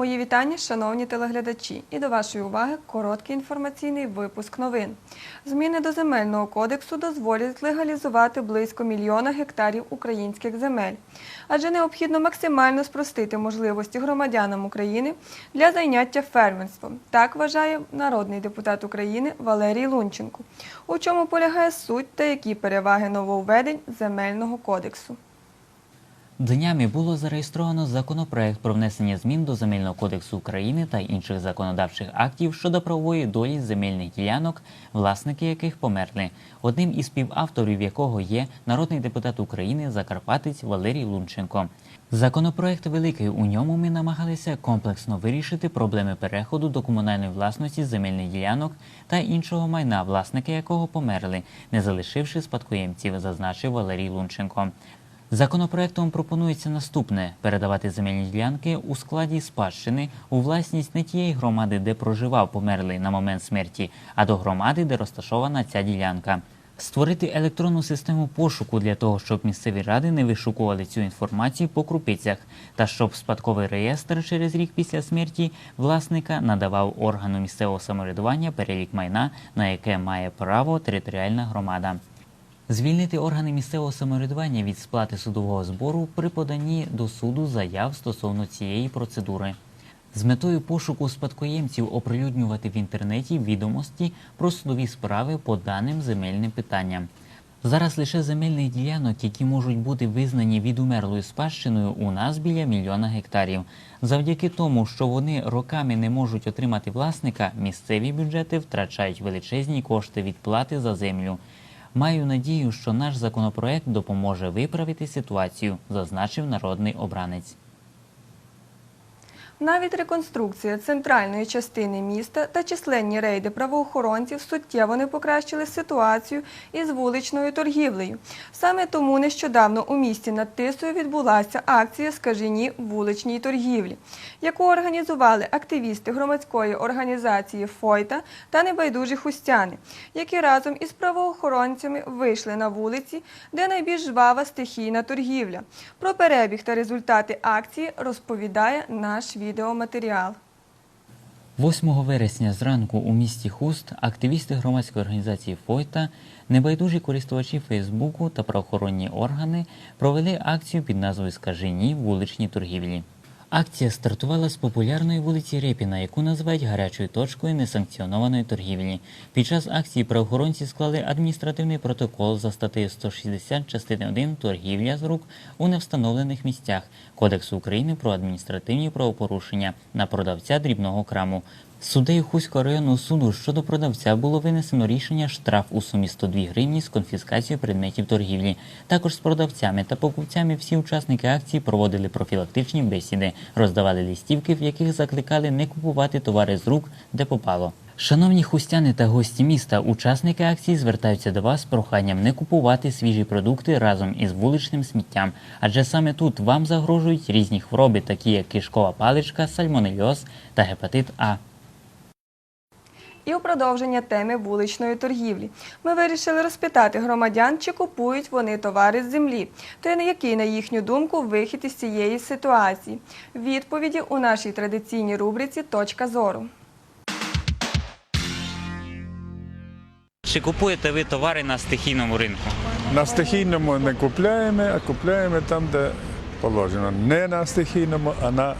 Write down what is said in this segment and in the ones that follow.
Мої вітання, шановні телеглядачі, і до вашої уваги короткий інформаційний випуск новин. Зміни до земельного кодексу дозволять легалізувати близько мільйона гектарів українських земель, адже необхідно максимально спростити можливості громадянам України для зайняття фермерством. Так вважає народний депутат України Валерій Лунченко. У чому полягає суть та які переваги нововведень земельного кодексу. Днями було зареєстровано законопроект про внесення змін до Земельного кодексу України та інших законодавчих актів щодо правової долі земельних ділянок, власники яких померли, одним із співавторів якого є народний депутат України Закарпатець Валерій Лунченко. Законопроект великий. У ньому ми намагалися комплексно вирішити проблеми переходу до комунальної власності земельних ділянок та іншого майна, власники якого померли, не залишивши спадкоємців, зазначив Валерій Лунченко. Законопроектом пропонується наступне: передавати земельні ділянки у складі спадщини у власність не тієї громади, де проживав померлий на момент смерті, а до громади, де розташована ця ділянка. Створити електронну систему пошуку для того, щоб місцеві ради не вишукували цю інформацію по крупицях, та щоб спадковий реєстр через рік після смерті власника надавав органу місцевого самоврядування перелік майна, на яке має право територіальна громада. Звільнити органи місцевого самоврядування від сплати судового збору при поданні до суду заяв стосовно цієї процедури. З метою пошуку спадкоємців оприлюднювати в інтернеті відомості про судові справи по даним земельним питанням. Зараз лише земельних ділянок, які можуть бути визнані відумерлою спадщиною, у нас біля мільйона гектарів. Завдяки тому, що вони роками не можуть отримати власника, місцеві бюджети втрачають величезні кошти від плати за землю. Маю надію, що наш законопроект допоможе виправити ситуацію, зазначив народний обранець. Навіть реконструкція центральної частини міста та численні рейди правоохоронців суттєво не покращили ситуацію із вуличною торгівлею. Саме тому нещодавно у місті над Тисою відбулася акція «Скажені вуличній торгівлі, яку організували активісти громадської організації Фойта та небайдужі хустяни, які разом із правоохоронцями вийшли на вулиці, де найбільш жвава стихійна торгівля. Про перебіг та результати акції розповідає наш відеоматеріал. 8 вересня зранку у місті Хуст активісти громадської організації Фойта, небайдужі користувачі Фейсбуку та правоохоронні органи провели акцію під назвою Скажені вуличні торгівлі. Акція стартувала з популярної вулиці Репіна, яку називають гарячою точкою несанкціонованої торгівлі. Під час акції правоохоронці склали адміністративний протокол за статтею 160 частини 1 торгівля з рук у невстановлених місцях Кодексу України про адміністративні правопорушення на продавця дрібного краму. Суддею Хуського районного суду щодо продавця було винесено рішення штраф у сумі 102 гривні з конфіскацією предметів торгівлі. Також з продавцями та покупцями всі учасники акції проводили профілактичні бесіди, роздавали листівки, в яких закликали не купувати товари з рук, де попало. Шановні хустяни та гості міста, учасники акції звертаються до вас з проханням не купувати свіжі продукти разом із вуличним сміттям, адже саме тут вам загрожують різні хвороби, такі як кишкова паличка, сальмонельоз та гепатит А. І у продовження теми вуличної торгівлі ми вирішили розпитати громадян, чи купують вони товари з землі, та на який, на їхню думку, вихід із цієї ситуації. Відповіді у нашій традиційній рубриці Точка зору. Чи купуєте ви товари на стихійному ринку? На стихійному не купляємо, а купляємо там, де положено. Не на стихійному, а на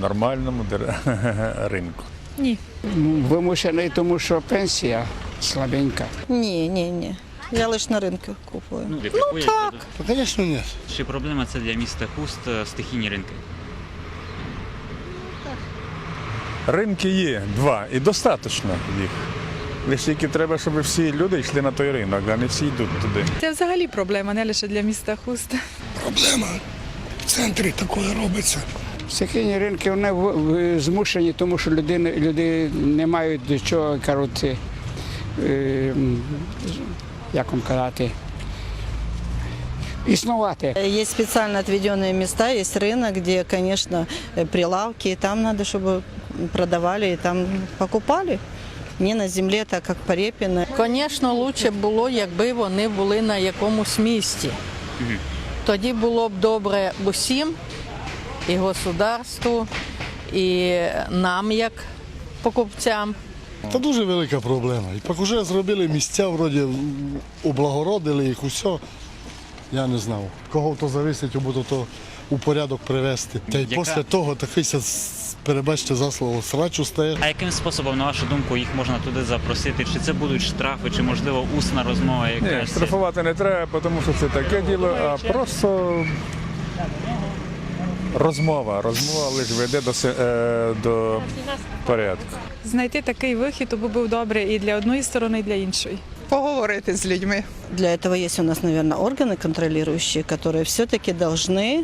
нормальному ринку. Ні. Вимушений, тому що пенсія слабенька. Ні, ні, ні. Я лише на ринку купую. Ну, ви так. Звісно, ні. Чи проблема це для міста Хуст е, стихійні ринки? Ринки є два і достатньо їх. Лише тільки треба, щоб всі люди йшли на той ринок, а не всі йдуть туди. Це взагалі проблема, не лише для міста Хуст. проблема в центрі такое робиться. Стихійні ринки вони в- в- змушені, тому що людини, люди не мають до чого кажуть, е, м, як вам казати, існувати. Есть специально отведенные места, есть рынок, где, конечно, э, прилавки, и там надо, чтобы продавали и там покупали. Не на земле, так как по Репіно. Звісно, краще було, якби вони були на якомусь місці. Тоді було б добре усім, і государству, і нам, як покупцям. Та дуже велика проблема. І так уже зробили місця, вроді облагородили їх, усе. Я не знав. Кого то зависить, або то у порядок привести. Та й Яка- після того такий, ся перебачте за слово, срачу стає. А яким способом, на вашу думку, їх можна туди запросити? Чи це будуть штрафи, чи можливо усна розмова Ні, якась? штрафувати не треба, тому що це таке діло, а просто розмова. Розмова лише веде до, се- е, до порядку. Знайти такий вихід то би був добре і для одної сторони, і для іншої. Поговорити з людьми. Для этого есть у нас, наверное, органы контролирующие, которые все-таки должны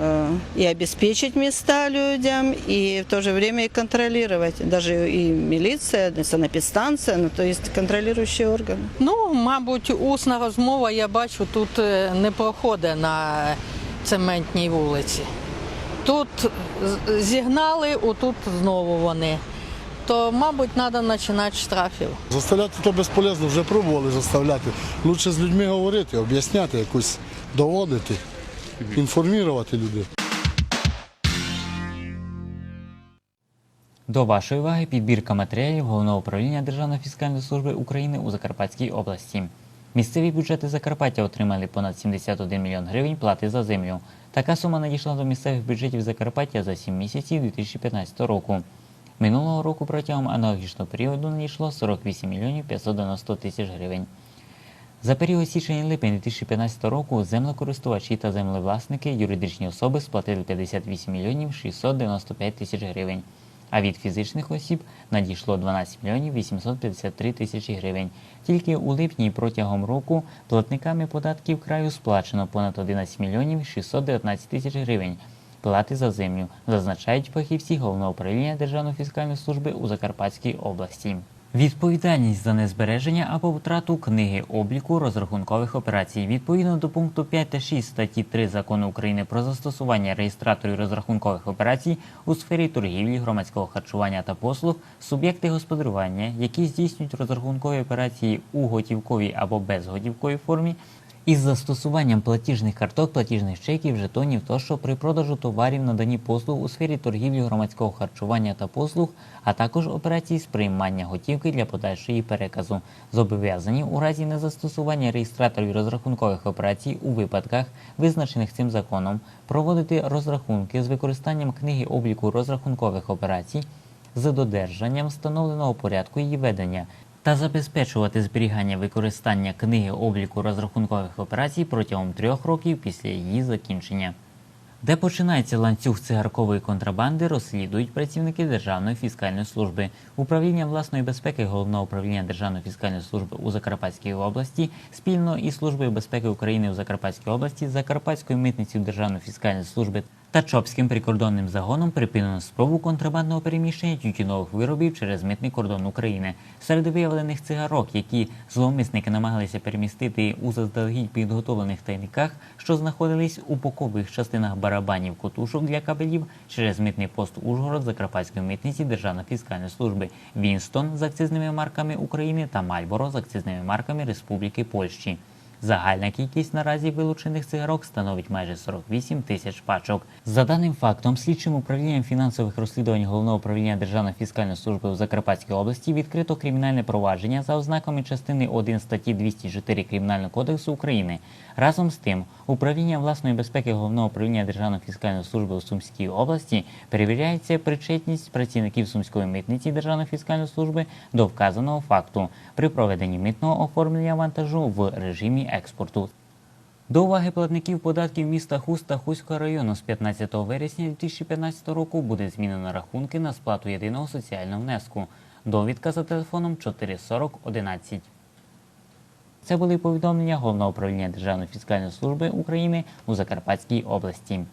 э, и обеспечить места людям, и в то же время и контролировать. Даже и милиция, и санэпидстанция, ну, то есть контролирующие органы. Ну, мабуть, усна розмова, я бачу, тут е, не проходить на цементній вулиці. Тут зігнали, отут знову вони. То, мабуть, треба починати з штрафів. Заставляти то безполезно, вже пробували заставляти. Лучше з людьми говорити, об'ясняти, якось доводити, інформувати людей. До вашої уваги підбірка матеріалів Головного управління Державної фіскальної служби України у Закарпатській області. Місцеві бюджети Закарпаття отримали понад 71 мільйон гривень плати за землю. Така сума надійшла до місцевих бюджетів Закарпаття за 7 місяців 2015 року. Минулого року протягом аналогічного періоду надійшло 48 мільйонів 590 тисяч гривень. За період січень-липень 2015 року землекористувачі та землевласники юридичні особи сплатили 58 мільйонів 695 тисяч гривень, а від фізичних осіб надійшло 12 мільйонів 853 тисячі гривень. Тільки у липні протягом року платниками податків краю сплачено понад 11 мільйонів 619 тисяч гривень. Плати за землю зазначають фахівці Головного управління Державної фіскальної служби у Закарпатській області. Відповідальність за незбереження або втрату книги обліку розрахункових операцій. Відповідно до пункту 5 та 6 статті 3 закону України про застосування реєстраторів розрахункових операцій у сфері торгівлі, громадського харчування та послуг, суб'єкти господарювання, які здійснюють розрахункові операції у готівковій або безготівковій формі, із застосуванням платіжних карток, платіжних чеків, жетонів тощо при продажу товарів, наданні послуг у сфері торгівлі, громадського харчування та послуг, а також операцій з приймання готівки для подальшої переказу, зобов'язані у разі незастосування реєстраторів розрахункових операцій у випадках, визначених цим законом, проводити розрахунки з використанням книги обліку розрахункових операцій з додержанням встановленого порядку її ведення та забезпечувати зберігання використання книги обліку розрахункових операцій протягом трьох років після її закінчення. Де починається ланцюг цигаркової контрабанди, розслідують працівники Державної фіскальної служби. Управління власної безпеки Головного управління Державної фіскальної служби у Закарпатській області спільно із Службою безпеки України у Закарпатській області, Закарпатською митницею Державної фіскальної служби та Чопським прикордонним загоном припинено спробу контрабандного переміщення тютюнових виробів через митний кордон України. Серед виявлених цигарок, які зловмисники намагалися перемістити у заздалегідь підготовлених тайниках, що знаходились у бокових частинах барабанів котушок для кабелів через митний пост Ужгород Закарпатської митниці Державної фіскальної служби, Вінстон з акцизними марками України та Мальборо з акцизними марками Республіки Польщі. Загальна кількість наразі вилучених цигарок становить майже 48 тисяч пачок. За даним фактом, слідчим управлінням фінансових розслідувань головного управління Державної фіскальної служби у Закарпатській області відкрито кримінальне провадження за ознаками частини 1 статті 204 Кримінального кодексу України. Разом з тим, управління власної безпеки головного управління Державної фіскальної служби у Сумській області перевіряється причетність працівників Сумської митниці Державної фіскальної служби до вказаного факту при проведенні митного оформлення вантажу в режимі експорту. До уваги платників податків міста Хуст та Хуського району з 15 вересня 2015 року буде змінено рахунки на сплату єдиного соціального внеску. Довідка за телефоном 44011. Це були повідомлення Головного управління Державної фіскальної служби України у Закарпатській області.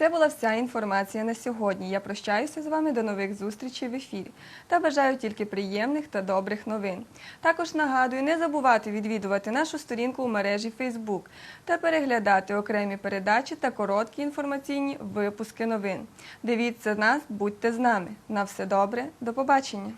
Це була вся інформація на сьогодні. Я прощаюся з вами до нових зустрічей в ефірі та бажаю тільки приємних та добрих новин. Також нагадую не забувати відвідувати нашу сторінку у мережі Facebook та переглядати окремі передачі та короткі інформаційні випуски новин. Дивіться нас, будьте з нами. На все добре, до побачення.